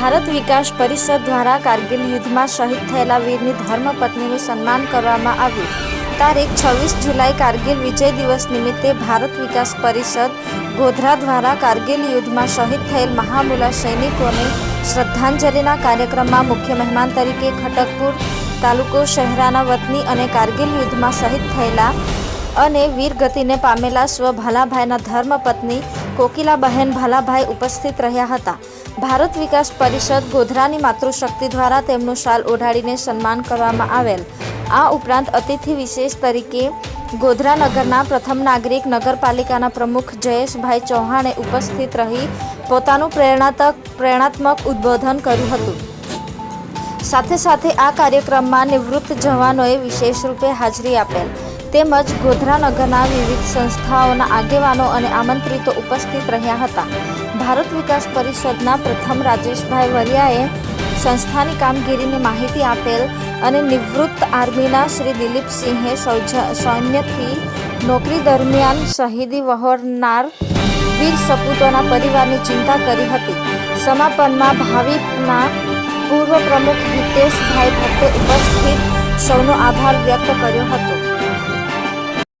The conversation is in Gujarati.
ભારત વિકાસ પરિષદ દ્વારા કારગિલ યુદ્ધમાં શહીદ થયેલા વીરની ધર્મપત્નીનું સન્માન કરવામાં આવ્યું. તારીખ છવ્વીસ જુલાઈ કારગિલ વિજય દિવસ નિમિત્તે ભારત વિકાસ પરિષદ ગોધરા દ્વારા કારગિલ યુદ્ધમાં શહીદ થયેલ મહામુલા સૈનિકોને શ્રદ્ધાંજલિના કાર્યક્રમમાં મુખ્ય મહેમાન તરીકે ખટકપુર તાલુકો શહેરાના વતની અને કારગિલ યુદ્ધમાં શહીદ થયેલા અને વીરગતિને પામેલા સ્વ ભાલાભાઈના ધર્મપત્ની કોકિલાબહેન ભાલાભાઈ ઉપસ્થિત રહ્યા હતા. ભારત વિકાસ પરિષદ ગોધરાની માતૃશક્તિ દ્વારા તેમનું શાલ ઓઢાડીને સન્માન કરવામાં આવેલ. આ ઉપરાંત અતિથિ વિશેષ તરીકે ગોધરા નગરના પ્રથમ નાગરિક નગરપાલિકાના પ્રમુખ જયેશભાઈ ચૌહાણે ઉપસ્થિત રહી પોતાનું પ્રેરણાતક, પ્રેરણાત્મક ઉદ્બોધન કર્યું હતું. સાથે સાથે આ કાર્યક્રમમાં નિવૃત્ત જવાનોએ વિશેષ રૂપે હાજરી આપેલ. તેમજ ગોધરાનગરના વિવિધ સંસ્થાઓના આગેવાનો અને આમંત્રિતો ઉપસ્થિત રહ્યા હતા. ભારત વિકાસ પરિષદના પ્રથમ રાજેશભાઈ વરિયાએ સંસ્થાની કામગીરીની માહિતી આપેલ અને નિવૃત્ત આર્મીના શ્રી દિલીપસિંહે સૈન્યથી નોકરી દરમિયાન શહીદી વહોરનાર વીર સપૂતોના પરિવારની ચિંતા કરી હતી. સમાપનમાં ભાવિકના પૂર્વ પ્રમુખ હિતેશભાઈ ભટ્ટે ઉપસ્થિત સૌનો આભાર વ્યક્ત કર્યો હતો.